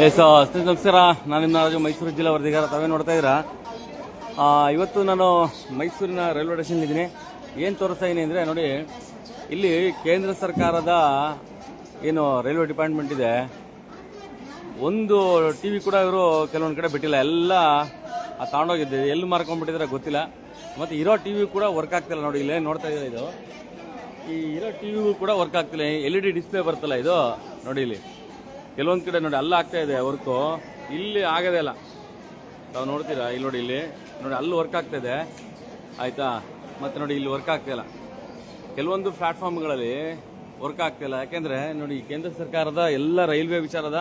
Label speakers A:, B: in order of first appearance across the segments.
A: S ನಮಸ್ಕಾರ. ನಾನು ನಿಮ್ಮ ರಾಜು ಮೈಸೂರು ಜಿಲ್ಲಾ ವರದಿಗಾರ ತಾವೇ ನೋಡ್ತಾ ಇದ್ದೀರಾ? ಇವತ್ತು ನಾನು ಮೈಸೂರಿನ ರೈಲ್ವೆ ಸ್ಟೇಷನ್ ಇದ್ದೀನಿ. ಏನು ತೋರಿಸ್ತಾ ಇದೀನಿ ಅಂದರೆ ನೋಡಿ, ಇಲ್ಲಿ ಕೇಂದ್ರ ಸರ್ಕಾರದ ಏನು ರೈಲ್ವೆ ಡಿಪಾರ್ಟ್ಮೆಂಟ್ ಇದೆ. ಒಂದು ಟಿ ವಿ ಕೂಡ ಇವರು ಕೆಲವೊಂದು ಕಡೆ ಬಿಟ್ಟಿಲ್ಲ. ಎಲ್ಲ ತಗೊಂಡೋಗಿದ್ದೆ ಎಲ್ಲಿ ಮಾರ್ಕೊಂಡ್ಬಿಟ್ಟಿದ್ರೆ ಗೊತ್ತಿಲ್ಲ. ಮತ್ತು ಇರೋ ಟಿ ವಿ ಕೂಡ ವರ್ಕ್ ಆಗ್ತಿಲ್ಲ. ನೋಡಿ, ಇಲ್ಲೇ ನೋಡ್ತಾ ಇದ್ದೀರಾ ಇದು? ಈ ಇರೋ ಟಿ ವಿಗೂ ಕೂಡ ವರ್ಕ್ ಆಗ್ತಿಲ್ಲ. ಎಲ್ ಇ ಡಿ ಡಿಸ್ಪ್ಲೇ ಬರ್ತಲ್ಲ ಇದು? ನೋಡಿ ಇಲ್ಲಿ. ಕೆಲವೊಂದು ಕಡೆ ನೋಡಿ ಅಲ್ಲ ಆಗ್ತಾ ಇದೆ ವರ್ಕು ಇಲ್ಲಿ ಆಗದೇ ಇಲ್ಲ. ತಾವು ನೋಡ್ತೀರಾ? ಇಲ್ಲಿ ನೋಡಿ ಇಲ್ಲಿ. ನೋಡಿ ಅಲ್ಲಿ ವರ್ಕ್ ಆಗ್ತಾ ಇದೆ. ಆಯಿತಾ? ಮತ್ತು ನೋಡಿ ಇಲ್ಲಿ ವರ್ಕ್ ಆಗ್ತಾ ಇಲ್ಲ. ಕೆಲವೊಂದು ಪ್ಲ್ಯಾಟ್ಫಾರ್ಮ್ಗಳಲ್ಲಿ ವರ್ಕ್ ಆಗ್ತಿಲ್ಲ ಯಾಕೆಂದರೆ ನೋಡಿ ಕೇಂದ್ರ ಸರ್ಕಾರದ ಎಲ್ಲ ರೈಲ್ವೆ ವಿಚಾರದ,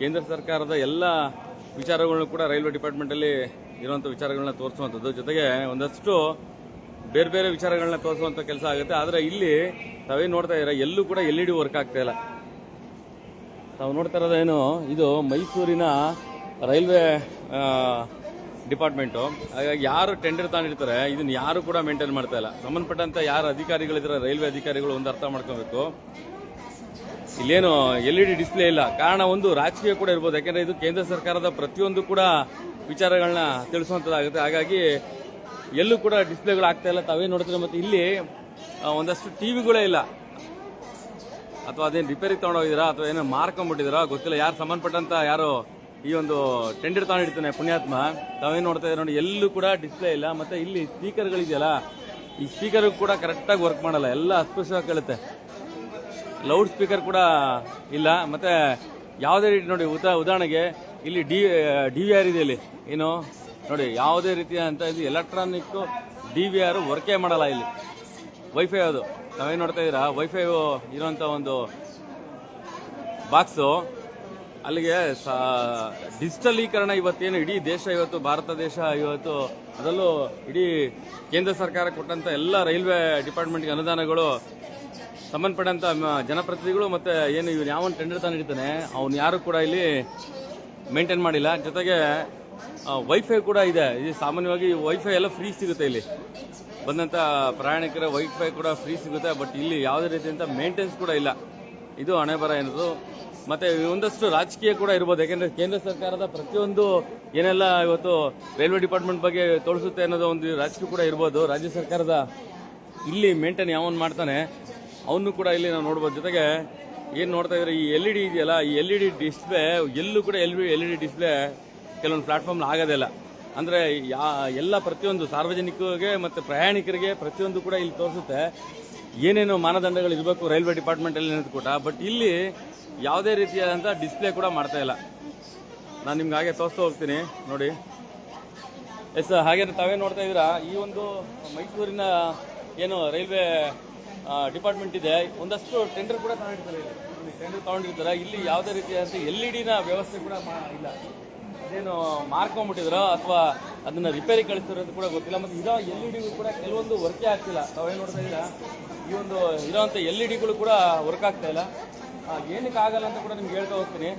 A: ಕೇಂದ್ರ ಸರ್ಕಾರದ ಎಲ್ಲ ವಿಚಾರಗಳನ್ನು ಕೂಡ ರೈಲ್ವೆ ಡಿಪಾರ್ಟ್ಮೆಂಟಲ್ಲಿ ಇರುವಂಥ ವಿಚಾರಗಳನ್ನ ತೋರಿಸುವಂಥದ್ದು. ಜೊತೆಗೆ ಒಂದಷ್ಟು ಬೇರೆ ಬೇರೆ ವಿಚಾರಗಳನ್ನ ತೋರಿಸುವಂಥ ಕೆಲಸ ಆಗುತ್ತೆ. ಆದರೆ ಇಲ್ಲಿ ತಾವೇನು ನೋಡ್ತಾ ಇದ್ದೀರಾ? ಎಲ್ಲೂ ಕೂಡ ಎಲ್ ಇ ಡಿ ವರ್ಕ್ ಆಗ್ತಾ ತಾವು ನೋಡ್ತಾ ಇರೋದೇನು ಇದು ಮೈಸೂರಿನ ರೈಲ್ವೆ ಡಿಪಾರ್ಟ್ಮೆಂಟು. ಹಾಗಾಗಿ ಯಾರು ಟೆಂಡರ್ ತಗೊಂಡಿರ್ತಾರೆ ಇದನ್ನ ಯಾರು ಕೂಡ ಮೇಂಟೈನ್ ಮಾಡ್ತಾ ಇಲ್ಲ. ಸಂಬಂಧಪಟ್ಟಂತ ಯಾರು ಅಧಿಕಾರಿಗಳಿದ್ರೆ ರೈಲ್ವೆ ಅಧಿಕಾರಿಗಳು ಒಂದು ಅರ್ಥ ಮಾಡ್ಕೋಬೇಕು. ಇಲ್ಲೇನು ಎಲ್ ಇ ಡಿ ಡಿಸ್ಪ್ಲೇ ಇಲ್ಲ. ಕಾರಣ ಒಂದು, ರಾಜಕೀಯ ಕೂಡ ಇರ್ಬೋದು. ಯಾಕೆಂದ್ರೆ ಇದು ಕೇಂದ್ರ ಸರ್ಕಾರದ ಪ್ರತಿಯೊಂದು ಕೂಡ ವಿಚಾರಗಳನ್ನ ತಿಳಿಸುವಂಥದ್ದಾಗುತ್ತೆ ಹಾಗಾಗಿ ಎಲ್ಲೂ ಕೂಡ ಡಿಸ್ಪ್ಲೇಗಳು ಆಗ್ತಾ ಇಲ್ಲ. ತಾವೇ ನೋಡ್ತೀರ ಮತ್ತೆ ಇಲ್ಲಿ ಒಂದಷ್ಟು ಒಂದಷ್ಟು ಟಿವಿಗಳೇ ಇಲ್ಲ. ಅಥವಾ ಅದೇನು ರಿಪೇರಿ ತಗೊಂಡೋಗಿದ್ದೀರಾ ಅಥವಾ ಏನೋ ಮಾರ್ಕೊಂಡ್ಬಿಟ್ಟಿದ್ದೀರಾ? ಗೊತ್ತಿಲ್ಲ. ಯಾರು ಸಂಬಂಧಪಟ್ಟಂತ ಯಾರು ಈ ಒಂದು ಟೆಂಡರ್ ತಗೊಂಡಿರ್ತಾನೆ ಪುಣ್ಯಾತ್ಮ. ತಾವೇನು ನೋಡ್ತಾ ನೋಡಿ, ಎಲ್ಲೂ ಕೂಡ ಡಿಸ್ಪ್ಲೇ ಇಲ್ಲ. ಮತ್ತೆ ಇಲ್ಲಿ ಸ್ಪೀಕರ್ಗಳಿದೆಯಲ್ಲ ಈ ಸ್ಪೀಕರ್ ಕೂಡ ಕರೆಕ್ಟಾಗಿ ವರ್ಕ್ ಮಾಡಲ್ಲ. ಎಲ್ಲ ಅಸ್ಪಷ್ಟವಾಗಿ ಕೇಳುತ್ತೆ. ಲೌಡ್ ಸ್ಪೀಕರ್ ಕೂಡ ಇಲ್ಲ. ಮತ್ತೆ ಯಾವುದೇ ರೀತಿ ನೋಡಿ, ಉದಾ, ಉದಾಹರಣೆಗೆ ಇಲ್ಲಿ ಡಿ ಡಿ ವಿ ಆರ್ ಇದೆ ಇಲ್ಲಿ. ಏನು? ನೋಡಿ, ಯಾವುದೇ ರೀತಿಯ ಅಂತ ಇದು ಎಲೆಕ್ಟ್ರಾನಿಕ್ ಡಿ ವಿ ಆರ್ ವರ್ಕೇ ಮಾಡಲ್ಲ ಇಲ್ಲಿ. ವೈಫೈ ಅದು ನಾವೇನು ನೋಡ್ತಾ ಇದ್ದೀರಾ ವೈಫೈ ಇರೋಂಥ ಒಂದು ಬಾಕ್ಸು ಅಲ್ಲಿಗೆ ಡಿಜಿಟಲೀಕರಣ ಇವತ್ತೇನು ಇಡೀ ದೇಶ ಇವತ್ತು, ಭಾರತ ದೇಶ ಇವತ್ತು, ಅದರಲ್ಲೂ ಇಡೀ ಕೇಂದ್ರ ಸರ್ಕಾರ ಕೊಟ್ಟಂತ ಎಲ್ಲ ರೈಲ್ವೆ ಡಿಪಾರ್ಟ್ಮೆಂಟ್ಗೆ ಅನುದಾನಗಳು ಸಂಬಂಧಪಟ್ಟಂಥ ಜನಪ್ರತಿನಿಧಿಗಳು ಮತ್ತೆ ಏನು ಇವ್ನು ಯಾವನ್ ಟೆಂಡರ್ ತಂದಿರ್ತಾನೆ ಅವ್ನು ಯಾರು ಕೂಡ ಇಲ್ಲಿ ಮೇಂಟೈನ್ ಮಾಡಿಲ್ಲ. ಜೊತೆಗೆ ವೈಫೈ ಕೂಡ ಇದೆ. ಇದು ಸಾಮಾನ್ಯವಾಗಿ ವೈಫೈ ಎಲ್ಲ ಫ್ರೀ ಸಿಗುತ್ತೆ ಇಲ್ಲಿ. ಬಂದಂತ ಪ್ರಯಾಣಿಕರ ವೈಫೈ ಕೂಡ ಫ್ರೀ ಸಿಗುತ್ತೆ ಬಟ್ ಇಲ್ಲಿ ಯಾವುದೇ ರೀತಿಯಂತ ಮೇಂಟೆನೆನ್ಸ್ ಕೂಡ ಇಲ್ಲ. ಇದು ಹಣೆ ಬರ ಏನದು ಮತ್ತೆ ಒಂದಷ್ಟು ರಾಜಕೀಯ ಕೂಡ ಇರ್ಬೋದು, ಯಾಕೆಂದ್ರೆ ಕೇಂದ್ರ ಸರ್ಕಾರದ ಪ್ರತಿಯೊಂದು ಏನೆಲ್ಲ ಇವತ್ತು ರೈಲ್ವೆ ಡಿಪಾರ್ಟ್ಮೆಂಟ್ ಬಗ್ಗೆ ತೋರಿಸುತ್ತೆ ಅನ್ನೋದು ಒಂದು ರಾಜಕೀಯ ಕೂಡ ಇರ್ಬೋದು. ರಾಜ್ಯ ಸರ್ಕಾರದ ಇಲ್ಲಿ ಮೇಂಟೈನ್ ಯಾವನ್ ಮಾಡ್ತಾನೆ, ಅವನು ಕೂಡ ಇಲ್ಲಿ ನಾವು ನೋಡ್ಬೋದು. ಜೊತೆಗೆ ಏನು ನೋಡ್ತಾ ಇದ್ರೆ, ಈ ಎಲ್ ಇ ಡಿ ಇದೆಯಲ್ಲ, ಈ ಎಲ್ ಇ ಡಿ ಡಿಸ್ಪ್ಲೇ ಎಲ್ಲೂ ಕೂಡ L L E D display ಕೆಲವೊಂದು ಪ್ಲಾಟ್ಫಾರ್ಮ್ ಆಗೋದಿಲ್ಲ ಅಂದ್ರೆ ಯಾ ಎಲ್ಲ ಪ್ರತಿಯೊಂದು ಸಾರ್ವಜನಿಕರಿಗೆ ಮತ್ತು ಪ್ರಯಾಣಿಕರಿಗೆ ಪ್ರತಿಯೊಂದು ಕೂಡ ಇಲ್ಲಿ ತೋರಿಸುತ್ತೆ. ಏನೇನು ಮಾನದಂಡಗಳು ಇರಬೇಕು ರೈಲ್ವೆ ಡಿಪಾರ್ಟ್ಮೆಂಟ್ ಅಲ್ಲಿ ಅನ್ನೋದು ಕೂಡ. ಬಟ್ ಇಲ್ಲಿ ಯಾವುದೇ ರೀತಿಯಾದಂಥ ಡಿಸ್ಪ್ಲೇ ಕೂಡ ಮಾಡ್ತಾ ಇಲ್ಲ. ನಾನು ನಿಮ್ಗೆ ಹಾಗೆ ತೋರಿಸ್ತಾ ಹೋಗ್ತೀನಿ, ನೋಡಿ. ಎಸ್, ಹಾಗೆ ತಾವೇ ನೋಡ್ತಾ ಇದ್ದೀರಾ? ಈ ಒಂದು ಮೈಸೂರಿನ ಏನು ರೈಲ್ವೆ ಡಿಪಾರ್ಟ್ಮೆಂಟ್ ಇದೆ. ಒಂದಷ್ಟು ಟೆಂಡರ್ ಕೂಡ ತಗೊಂಡಿರ್ತಾರೆ ಟೆಂಡರ್ ತಗೊಂಡಿರ್ತಾರೆ. ಇಲ್ಲಿ ಯಾವುದೇ ರೀತಿಯಾದಂಥ ಎಲ್ ಇ ಡಿನ ವ್ಯವಸ್ಥೆ ಕೂಡ ಇಲ್ಲ. ಅದೇನು ಮಾರ್ಕೊಂಡ್ಬಿಟ್ಟಿದ್ರು ಅಥವಾ ಅದನ್ನ ರಿಪೇರಿ ಕಳಿಸಿರೋದು ಕೂಡ ಗೊತ್ತಿಲ್ಲ. ಮತ್ತೆ ಇರೋ ಎಲ್ ಇ ಡಿಗೂ ಕೂಡ ಕೆಲವೊಂದು ವರ್ಕೇ ಆಗ್ತಿಲ್ಲ. ತಾವೇನು ನೋಡ್ತಾ ಇದ್ದೀರಾ? ಈ ಒಂದು ಇರೋಂಥ ಎಲ್ ಇ ಡಿಗಳು ಕೂಡ ವರ್ಕ್ ಆಗ್ತಾ ಇಲ್ಲ. ಏನಕ್ಕೆ ಆಗಲ್ಲ ಅಂತ ಕೂಡ ನಿಮ್ಗೆ ಹೇಳ್ತಾ ಹೋಗ್ತೀನಿ.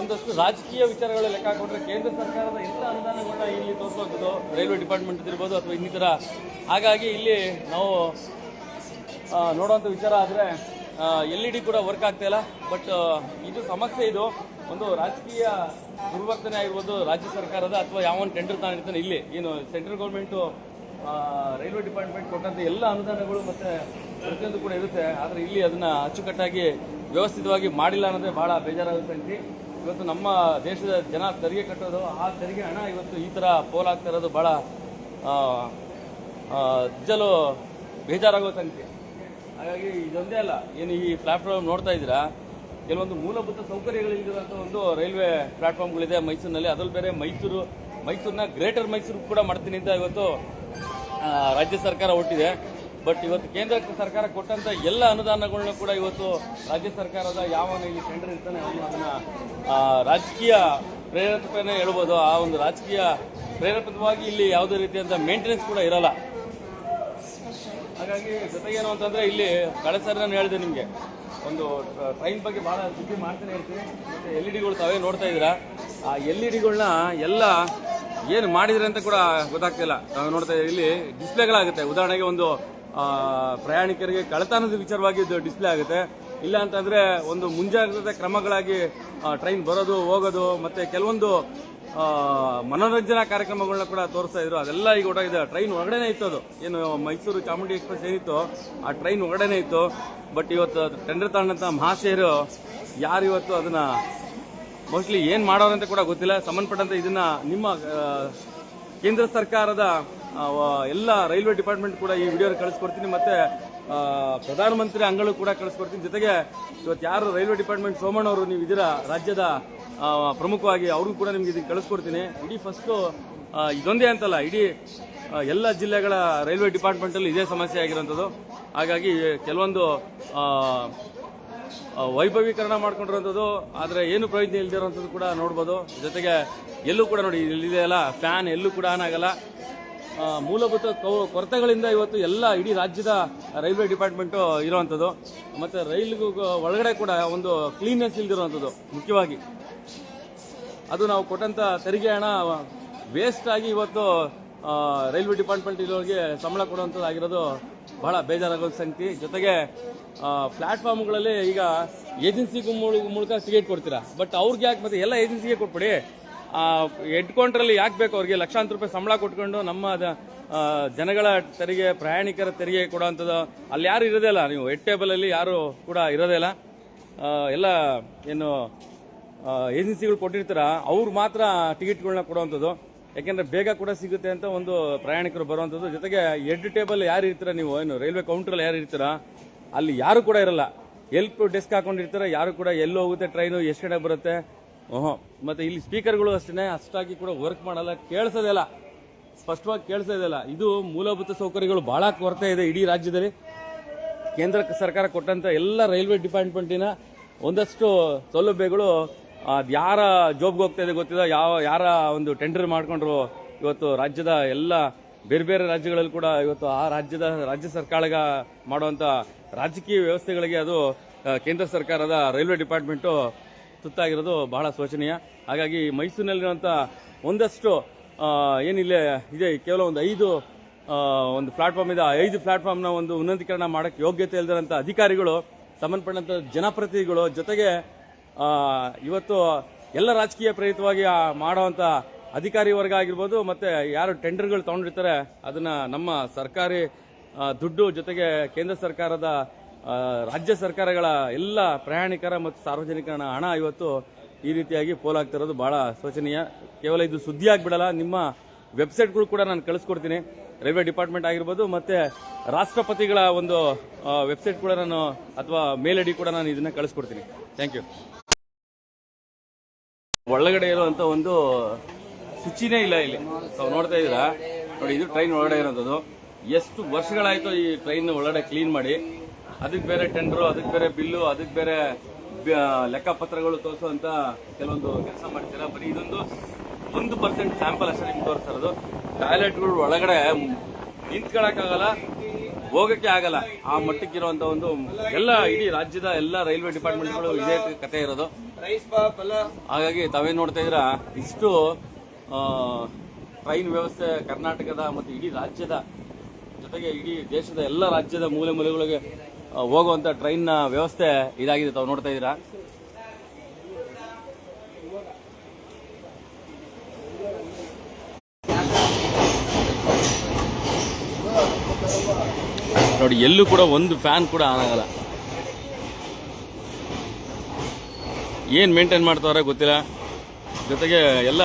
A: ಒಂದಷ್ಟು ರಾಜಕೀಯ ವಿಚಾರಗಳು ಲೆಕ್ಕ ಹಾಕೊಂಡ್ರೆ ಕೇಂದ್ರ ಸರ್ಕಾರದ ಎಲ್ಲ ಕೂಡ ಇಲ್ಲಿ ತೋರಿಸೋದು ರೈಲ್ವೆ ಡಿಪಾರ್ಟ್ಮೆಂಟ್ ಇರ್ಬೋದು ಅಥವಾ ಇನ್ನಿತರ. ಹಾಗಾಗಿ ಇಲ್ಲಿ ನಾವು ನೋಡೋವಂಥ ವಿಚಾರ ಆದರೆ ಎಲ್ ಇ ಡಿ ಕೂಡ ವರ್ಕ್ ಆಗ್ತಾ ಇಲ್ಲ. ಬಟ್ ಇದು ಸಮಸ್ಯೆ ಇದು. ಒಂದು ರಾಜಕೀಯ ದುರ್ವರ್ತನೆ ಆಗಿರ್ಬೋದು ರಾಜ್ಯ ಸರ್ಕಾರದ ಅಥವಾ ಒಂದು ಟೆಂಡರ್ ತಾನಿರ್ತಾನೆ ಇಲ್ಲಿ. ಏನು ಸೆಂಟ್ರಲ್ ಗೌರ್ಮೆಂಟು ರೈಲ್ವೆ ಡಿಪಾರ್ಟ್ಮೆಂಟ್ ಕೊಟ್ಟಂತ ಎಲ್ಲ ಅನುದಾನಗಳು ಮತ್ತೆ ಪ್ರತಿಯೊಂದು ಕೂಡ ಇರುತ್ತೆ. ಆದರೆ ಇಲ್ಲಿ ಅದನ್ನ ಅಚ್ಚುಕಟ್ಟಾಗಿ ವ್ಯವಸ್ಥಿತವಾಗಿ ಮಾಡಿಲ್ಲ ಅನ್ನೋದೇ ಬಹಳ ಬೇಜಾರಾಗುತ್ತೆ ಅಂತ ಇವತ್ತು ನಮ್ಮ ದೇಶದ ಜನ ತೆರಿಗೆ ಕಟ್ಟೋದು, ಆ ತೆರಿಗೆ ಹಣ ಇವತ್ತು ಈ ಥರ ಪೋಲಾಗ್ತಾ ಇರೋದು ಬಹಳ ನಿಜಲು ಬೇಜಾರಾಗೋ ಸಂಗತಿ ಹಾಗಾಗಿ ಇದೊಂದೇ ಅಲ್ಲ. ಏನು ಈ ಪ್ಲಾಟ್ಫಾರ್ಮ್ ನೋಡ್ತಾ ಇದ್ದೀರಾ? ಕೆಲವೊಂದು ಮೂಲಭೂತ ಸೌಕರ್ಯಗಳಿಲ್ಲದಂಥ ಒಂದು ರೈಲ್ವೆ ಪ್ಲಾಟ್ಫಾರ್ಮ್ಗಳಿದೆ ಮೈಸೂರಿನಲ್ಲಿ. ಅದರಲ್ಲಿ ಬೇರೆ ಮೈಸೂರು, ಮೈಸೂರಿನ ಗ್ರೇಟರ್ ಮೈಸೂರು ಕೂಡ ಮಾಡ್ತೀನಿ ಅಂತ ಇವತ್ತು ರಾಜ್ಯ ಸರ್ಕಾರ ಹೊಟ್ಟಿದೆ ಬಟ್ ಇವತ್ತು ಕೇಂದ್ರ ಸರ್ಕಾರ ಕೊಟ್ಟಂತ ಎಲ್ಲ ಅನುದಾನಗಳನ್ನ ಕೂಡ ಇವತ್ತು ರಾಜ್ಯ ಸರ್ಕಾರದ ಯಾವ ಇಲ್ಲಿ ಟೆಂಡರ್ ಇರ್ತಾನೆ ಅವನು ಅದನ್ನ ರಾಜಕೀಯ ಪ್ರೇರೇಪಣೆ ಹೇಳ್ಬೋದು. ಆ ಒಂದು ರಾಜಕೀಯ ಪ್ರೇರೇಪಿತವಾಗಿ ಇಲ್ಲಿ ಯಾವುದೇ ರೀತಿಯಂತ ಮೇಂಟೆನೆನ್ಸ್ ಕೂಡ ಇರಲ್ಲ. ಹಾಗಾಗಿ ಜೊತೆಗೇನು ಅಂತಂದ್ರೆ ಇಲ್ಲಿ ಕಳೆಸರ್ ಸಾರಿ ನಾನು ಹೇಳಿದೆ ನಿಮಗೆ. ಒಂದು ಟ್ರೈನ್ ಬಗ್ಗೆ ಭಾಳ ಸುದ್ದಿ ಮಾಡ್ತಾನೆ ಇರ್ತೀನಿ ಮತ್ತು ಎಲ್ ಇ ಡಿಗಳು ತಾವೇ ನೋಡ್ತಾ ಇದ್ದೀರಾ? ಆ, ಎಲ್ ಇ ಡಿಗಳನ್ನ ಎಲ್ಲ ಏನು ಮಾಡಿದ್ರೆ ಅಂತ ಕೂಡ ಗೊತ್ತಾಗ್ತಿಲ್ಲ. ನಾವು ನೋಡ್ತಾ ಇದ್ದೀವಿ ಇಲ್ಲಿ ಡಿಸ್ಪ್ಲೇಗಳಾಗುತ್ತೆ. ಉದಾಹರಣೆಗೆ ಒಂದು ಪ್ರಯಾಣಿಕರಿಗೆ ಕಳತನದ ವಿಚಾರವಾಗಿ ಇದು ಡಿಸ್ಪ್ಲೇ ಆಗುತ್ತೆ. ಇಲ್ಲ ಅಂತಂದರೆ ಒಂದು ಮುಂಜಾಗ್ರತೆ ಕ್ರಮಗಳಾಗಿ ಟ್ರೈನ್ ಬರೋದು, ಹೋಗೋದು, ಮತ್ತು ಕೆಲವೊಂದು ಮನೋರಂಜನಾ ಕಾರ್ಯಕ್ರಮಗಳನ್ನ ಕೂಡ ತೋರಿಸ್ತಾ ಇದ್ರು. ಅದೆಲ್ಲ ಈಗ ಹೊರಗಿದೆ ಟ್ರೈನ್ ಒಳಗಡೆನೆ ಇತ್ತು ಅದು. ಏನು ಮೈಸೂರು ಚಾಮುಂಡಿ ಎಕ್ಸ್ಪ್ರೆಸ್ ಏನಿತ್ತು, ಆ ಟ್ರೈನ್ ಒಳಗಡೆನೆ ಇತ್ತು. ಬಟ್ ಇವತ್ತು ಟೆಂಡರ್ ತಗೊಂಡಂತ ಮಹಾಶಯರು ಯಾರು ಇವತ್ತು ಅದನ್ನ ಮೋಸ್ಟ್ಲಿ ಏನ್ ಮಾಡೋರಂತ ಕೂಡ ಗೊತ್ತಿಲ್ಲ. ಸಂಬಂಧಪಟ್ಟಂತೆ ಇದನ್ನ ನಿಮ್ಮ ಕೇಂದ್ರ ಸರ್ಕಾರದ ಎಲ್ಲ ರೈಲ್ವೆ ಡಿಪಾರ್ಟ್ಮೆಂಟ್ ಕೂಡ ಈ ವಿಡಿಯೋ ಕಳಿಸ್ಕೊಡ್ತೀನಿ. ಮತ್ತೆ ಪ್ರಧಾನಮಂತ್ರಿ ಅಂಗಳು ಕೂಡ ಕಳಿಸ್ಕೊಡ್ತೀನಿ. ಜೊತೆಗೆ ಇವತ್ತು ಯಾರು ರೈಲ್ವೆ ಡಿಪಾರ್ಟ್ಮೆಂಟ್ ಸೋಮಣ್ಣ ಅವರು ನೀವು ಇದೀರಾ ರಾಜ್ಯದ ಪ್ರಮುಖವಾಗಿ ಅವ್ರಿಗೂ ಕೂಡ ನಿಮ್ಗೆ ಇದಕ್ಕೆ ಕಳಿಸ್ಕೊಡ್ತೀನಿ. ಇಡೀ ಫಸ್ಟು ಇದೊಂದೇ ಅಂತಲ್ಲ, ಇಡೀ ಎಲ್ಲ ಜಿಲ್ಲೆಗಳ ರೈಲ್ವೆ ಡಿಪಾರ್ಟ್ಮೆಂಟಲ್ಲಿ ಇದೇ ಸಮಸ್ಯೆ ಆಗಿರೋಂಥದ್ದು. ಹಾಗಾಗಿ ಕೆಲವೊಂದು ವೈಭವೀಕರಣ ಮಾಡ್ಕೊಂಡಿರೋಂಥದ್ದು, ಆದರೆ ಏನು ಪ್ರಯೋಜನ ಇಲ್ದಿರೋಂಥದ್ದು ಕೂಡ ನೋಡ್ಬೋದು. ಜೊತೆಗೆ ಎಲ್ಲೂ ಕೂಡ ನೋಡಿ ಇಲ್ಲಿದೆಯಲ್ಲ ಫ್ಯಾನ್ ಎಲ್ಲೂ ಕೂಡ ಆನ್ ಆಗಲ್ಲ. ಮೂಲಭೂತ ಕೊರತೆಗಳಿಂದ ಇವತ್ತು ಎಲ್ಲ ಇಡೀ ರಾಜ್ಯದ ರೈಲ್ವೆ ಡಿಪಾರ್ಟ್ಮೆಂಟು ಇರೋವಂಥದ್ದು ಮತ್ತು ರೈಲ್ಗೂ ಒಳಗಡೆ ಕೂಡ ಒಂದು ಕ್ಲೀನ್ನೆಸ್ ಇಲ್ದಿರೋವಂಥದ್ದು ಮುಖ್ಯವಾಗಿ. ಅದು ನಾವು ಕೊಟ್ಟಂತ ತೆರಿಗೆ ಹಣ ವೇಸ್ಟ್ ಆಗಿ ಇವತ್ತು ರೈಲ್ವೆ ಡಿಪಾರ್ಟ್ಮೆಂಟ್ ಇರೋರಿಗೆ ಸಂಬಳ ಕೊಡುವಂಥದ್ದಾಗಿರೋದು ಬಹಳ ಬೇಜಾರಾಗೋ ಸಂಗತಿ. ಜೊತೆಗೆ ಪ್ಲಾಟ್ಫಾರ್ಮ್ಗಳಲ್ಲಿ ಈಗ ಏಜೆನ್ಸಿಗೂ ಮೂಲಕ ಟಿಕೆಟ್ ಕೊಡ್ತೀರಾ? ಬಟ್ ಅವ್ರಿಗೆ ಯಾಕೆ ಮತ್ತೆ ಎಲ್ಲ ಏಜೆನ್ಸಿಗೆ ಕೊಟ್ಬಿಡಿ? ಹೆಡ್ ಕೌಂಟ್ರಲ್ಲಿ ಯಾಕೆ ಬೇಕು ಅವ್ರಿಗೆ? ಲಕ್ಷಾಂತರ ರೂಪಾಯಿ ಸಂಬಳ ಕೊಟ್ಕೊಂಡು ನಮ್ಮ ಜನಗಳ ತೆರಿಗೆ, ಪ್ರಯಾಣಿಕರ ತೆರಿಗೆ ಕೊಡುವಂಥದ್ದು ಅಲ್ಲಿ ಯಾರು ಇರೋದೇ ಇಲ್ಲ. ನೀವು ಹೆಡ್ ಟೇಬಲಲ್ಲಿ ಯಾರು ಕೂಡ ಇರೋದೇ ಇಲ್ಲ. ಎಲ್ಲ ಏನು ಏಜೆನ್ಸಿಗಳು ಕೊಟ್ಟಿರ್ತಾರ, ಅವ್ರು ಮಾತ್ರ ಟಿಕೆಟ್ಗಳನ್ನ ಕೊಡುವಂಥದ್ದು. ಯಾಕೆಂದ್ರೆ ಬೇಗ ಕೂಡ ಸಿಗುತ್ತೆ ಅಂತ ಒಂದು ಪ್ರಯಾಣಿಕರು ಬರುವಂಥದ್ದು. ಜೊತೆಗೆ ಎಡ್ ಟೇಬಲ್ ಯಾರು ಇರ್ತೀರ ನೀವು? ಏನು, ರೈಲ್ವೆ ಕೌಂಟ್ರಲ್ಲಿ ಯಾರು ಇರ್ತೀರ? ಅಲ್ಲಿ ಯಾರು ಕೂಡ ಇರಲ್ಲ. ಎಲ್ಪ್ ಡೆಸ್ಕ್ ಹಾಕೊಂಡಿರ್ತಾರ, ಯಾರು ಕೂಡ ಎಲ್ಲಿ ಹೋಗುತ್ತೆ ಟ್ರೈನು ಎಷ್ಟು ಗಂಟೆ ಬರುತ್ತೆ? ಓಹೋ, ಮತ್ತೆ ಇಲ್ಲಿ ಸ್ಪೀಕರ್ಗಳು ಅಷ್ಟೇ ಅಷ್ಟಾಗಿ ಕೂಡ ವರ್ಕ್ ಮಾಡಲ್ಲ ಕೇಳಿಸೋದಿಲ್ಲ ಸ್ಪಷ್ಟವಾಗಿ ಕೇಳಿಸೋದಿಲ್ಲ ಇದು ಮೂಲಭೂತ ಸೌಕರ್ಯಗಳು ಬಹಳ ಕೊರತೆ ಇದೆ ಇಡೀ ರಾಜ್ಯದಲ್ಲಿ. ಕೇಂದ್ರ ಸರ್ಕಾರ ಕೊಟ್ಟಂತ ಎಲ್ಲ ರೈಲ್ವೆ ಡಿಪಾರ್ಟ್ಮೆಂಟಿನ ಒಂದಷ್ಟು ಸೌಲಭ್ಯಗಳು ಅದ್ ಯಾರ ಜೋಬ್ಗೆ ಹೋಗ್ತಾ ಇದೆ ಗೊತ್ತಿಲ್ಲ. ಯಾವ, ಯಾರ ಒಂದು ಟೆಂಡರ್ ಮಾಡ್ಕೊಂಡ್ರು ಇವತ್ತು ರಾಜ್ಯದ ಎಲ್ಲ ಬೇರೆ ಬೇರೆ ರಾಜ್ಯಗಳಲ್ಲಿ ಕೂಡ ಇವತ್ತು ಆ ರಾಜ್ಯದ, ರಾಜ್ಯ ಸರ್ಕಾರಗ ಮಾಡುವಂಥ ರಾಜಕೀಯ ವ್ಯವಸ್ಥೆಗಳಿಗೆ ಅದು ಕೇಂದ್ರ ಸರ್ಕಾರದ ರೈಲ್ವೆ ಡಿಪಾರ್ಟ್ಮೆಂಟು ತುತ್ತಾಗಿರೋದು ಬಹಳ ಶೋಚನೀಯ. ಹಾಗಾಗಿ ಮೈಸೂರಿನಲ್ಲಿರುವಂಥ ಒಂದಷ್ಟು ಏನಿಲ್ಲೇ ಇದೆ, ಕೇವಲ ಒಂದು ಐದು ಒಂದು ಪ್ಲಾಟ್ಫಾರ್ಮ್ ಇದೆ. ಆ ಐದು ಪ್ಲಾಟ್ಫಾರ್ಮ್ನ ಒಂದು ಉನ್ನತೀಕರಣ ಮಾಡೋಕ್ಕೆ ಯೋಗ್ಯತೆ ಇಲ್ಲದಂಥ ಅಧಿಕಾರಿಗಳು ಸಂಬಂಧಪಟ್ಟಂಥ ಜನಪ್ರತಿನಿಧಿಗಳು ಜೊತೆಗೆ ಇವತ್ತು ಎಲ್ಲ ರಾಜಕೀಯ ಪ್ರೇರಿತವಾಗಿ ಮಾಡುವಂಥ ಅಧಿಕಾರಿ ವರ್ಗ ಆಗಿರ್ಬೋದು, ಮತ್ತು ಯಾರು ಟೆಂಡರ್ಗಳು ತೊಗೊಂಡಿರ್ತಾರೆ, ಅದನ್ನು ನಮ್ಮ ಸರ್ಕಾರಿ ದುಡ್ಡು ಜೊತೆಗೆ ಕೇಂದ್ರ ಸರ್ಕಾರದ ರಾಜ್ಯ ಸರ್ಕಾರಗಳ ಎಲ್ಲ ಪ್ರಯಾಣಿಕರ ಮತ್ತು ಸಾರ್ವಜನಿಕರ ಹಣ ಇವತ್ತು ಈ ರೀತಿಯಾಗಿ ಪೋಲಾಗ್ತಿರೋದು ಬಹಳ ಶೋಚನೀಯ. ಕೇವಲ ಇದು ಸುದ್ದಿ ಆಗಿಬಿಡಲ್ಲ, ನಿಮ್ಮ ವೆಬ್ಸೈಟ್ಗಳು ಕೂಡ ನಾನು ಕಳಿಸ್ಕೊಡ್ತೀನಿ. ರೈಲ್ವೆ ಡಿಪಾರ್ಟ್ಮೆಂಟ್ ಆಗಿರ್ಬೋದು, ಮತ್ತು ರಾಷ್ಟ್ರಪತಿಗಳ ಒಂದು ವೆಬ್ಸೈಟ್ ಕೂಡ ನಾನು, ಅಥವಾ ಮೇಲ್ ಐಡಿ ಕೂಡ ನಾನು ಇದನ್ನು ಕಳಿಸ್ಕೊಡ್ತೀನಿ. Thank you. ಒಳಗಡೆ ಇರುವಂತ ಒಂದು ಶುಚಿನೇ ಇಲ್ಲ ಇಲ್ಲಿ. ತಾವು ನೋಡ್ತಾ ಇದ್ದೀರಾ? ನೋಡಿ, ಇದು ಟ್ರೈನ್ ಒಳಗಡೆ ಇರೋದು ಎಷ್ಟು ವರ್ಷಗಳಾಯ್ತು ಈ ಟ್ರೈನ್ ಒಳಗಡೆ ಕ್ಲೀನ್ ಮಾಡಿ. ಅದಕ್ಕೆ ಬೇರೆ ಟೆಂಡರ್ ಅದಕ್ಕೆ ಬೇರೆ ಬಿಲ್ಲು ಅದಕ್ಕೆ ಬೇರೆ ಲೆಕ್ಕಪತ್ರಗಳು ತೋರಿಸುವಂತ ಕೆಲವೊಂದು ಕೆಲಸ ಮಾಡ್ತೀರಾ? ಬರೀ ಇದೊಂದು, ಒಂದು ಪರ್ಸೆಂಟ್ ಸ್ಯಾಂಪಲ್ ಅಷ್ಟೇ ನಿಮ್ಗೆ ಟಾಯ್ಲೆಟ್ ಟಾಯ್ಲೆಟ್ಗಳು ಒಳಗಡೆ ನಿಂತ್ಕೊಳಕ್ಕಾಗಲ್ಲ. ಹೋಗಕ್ಕೆ ಆಗಲ್ಲ. ಆ ಮಟ್ಟಕ್ಕಿರುವಂತ ಒಂದು ಎಲ್ಲ ಇಡೀ ರಾಜ್ಯದ ಎಲ್ಲ ರೈಲ್ವೆ ಡಿಪಾರ್ಟ್ಮೆಂಟ್ಗಳು ಇದೇ ಕತೆ ಇರೋದು. ಹಾಗಾಗಿ ತಾವೇನ್ ನೋಡ್ತಾ ಇದ್ರ ಇಷ್ಟು ಟ್ರೈನ್ ವ್ಯವಸ್ಥೆ ಕರ್ನಾಟಕದ ಮತ್ತು ಇಡೀ ರಾಜ್ಯದ ಜೊತೆಗೆ ಇಡೀ ದೇಶದ ಎಲ್ಲ ರಾಜ್ಯದ ಮೂಲೆ ಮೂಲೆಗಳಿಗೆ ಹೋಗುವಂತ ಟ್ರೈನ್ನ ವ್ಯವಸ್ಥೆ ಇದಾಗಿದೆ ತಾವು ನೋಡ್ತಾ ಇದ್ದೀರಾ? ನೋಡಿ, ಎಲ್ಲೂ ಕೂಡ ಒಂದು ಫ್ಯಾನ್ ಕೂಡ ಆನ್ ಆಗಲ್ಲ. ಏನು ಮೇಂಟೈನ್ ಮಾಡ್ತಾವ್ರೆ ಗೊತ್ತಿಲ್ಲ. ಜೊತೆಗೆ ಎಲ್ಲ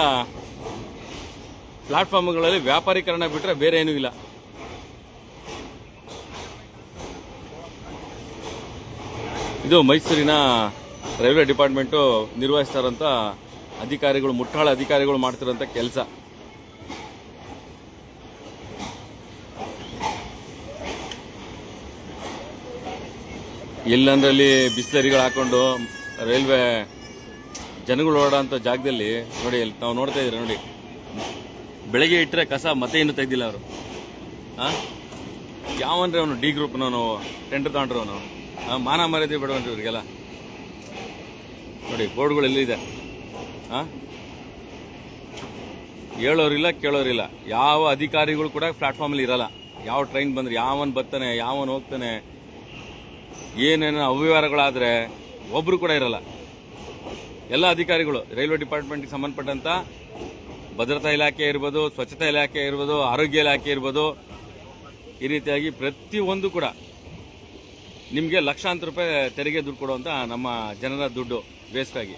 A: ಪ್ಲಾಟ್ಫಾರ್ಮ್ಗಳಲ್ಲಿ ವ್ಯಾಪಾರೀಕರಣ ಬಿಟ್ರೆ ಬೇರೆ ಏನೂ ಇಲ್ಲ. ಇದು ಮೈಸೂರಿನ ರೈಲ್ವೆ ಡಿಪಾರ್ಟ್ಮೆಂಟು ನಿರ್ವಹಿಸ್ತಾರಂಥ ಅಧಿಕಾರಿಗಳು, ಮುಟ್ಟಾಳ ಅಧಿಕಾರಿಗಳು ಮಾಡ್ತಿರೋಂಥ ಕೆಲಸ. ಎಲ್ಲಂದ್ರಲ್ಲಿ ಬಿಸ್ಲರಿಗಳು ಹಾಕೊಂಡು ರೈಲ್ವೆ ಜನಗಳು ಓಡಾಡೋಂಥ ಜಾಗದಲ್ಲಿ ನೋಡಿ ಇಲ್ಲಿ ನಾವು ನೋಡ್ತಾ ಇದ್ದೀರಾ ನೋಡಿ. ಬೆಳಗ್ಗೆ ಇಟ್ಟರೆ ಕಸ ಮತ್ತೆ ಇನ್ನೂ ತೆಗ್ದಿಲ್ಲ ಅವರು. ಹಾಂ ಯಾವಂದ್ರೆ ಅವನು ಡಿ ಗ್ರೂಪ್ನವನು, ಟೆಂಡರ್ ತಗೊಂಡ್ರು ಅವನು ಮಾನ ಮರ್ಯಾದೆ ಬಿಡುವನ್ರಿ ಇವರಿಗೆಲ್ಲ. ನೋಡಿ, ಬೋರ್ಡ್ಗಳು ಎಲ್ಲಿದೆ? ಹಾಂ ಹೇಳೋರಿಲ್ಲ, ಕೇಳೋರಿಲ್ಲ. ಯಾವ ಅಧಿಕಾರಿಗಳು ಕೂಡ ಪ್ಲಾಟ್ಫಾರ್ಮಲ್ಲಿ ಇರಲ್ಲ. ಯಾವ ಟ್ರೈನ್ ಬಂದ್ರೆ ಯಾವನ್ ಬರ್ತಾನೆ, ಯಾವನ್ ಹೋಗ್ತಾನೆ ಏನೇನೋ ಅವ್ಯವಹಾರಗಳಾದರೆ ಒಬ್ಬರು ಕೂಡ ಇರಲ್ಲ. ಎಲ್ಲ ಅಧಿಕಾರಿಗಳು, ರೈಲ್ವೆ ಡಿಪಾರ್ಟ್ಮೆಂಟ್ಗೆ ಸಂಬಂಧಪಟ್ಟಂಥ ಭದ್ರತಾ ಇಲಾಖೆ ಇರ್ಬೋದು, ಸ್ವಚ್ಛತಾ ಇಲಾಖೆ ಇರ್ಬೋದು, ಆರೋಗ್ಯ ಇಲಾಖೆ ಇರ್ಬೋದು, ಈ ರೀತಿಯಾಗಿ ಪ್ರತಿಯೊಂದು ಕೂಡ ನಿಮಗೆ ಲಕ್ಷಾಂತರ ರೂಪಾಯಿ ತೆರಿಗೆ ದುಡ್ಡು ಕೊಡುವಂಥ ನಮ್ಮ ಜನರ ದುಡ್ಡು ವೇಸ್ಟ್ ಆಗಿ.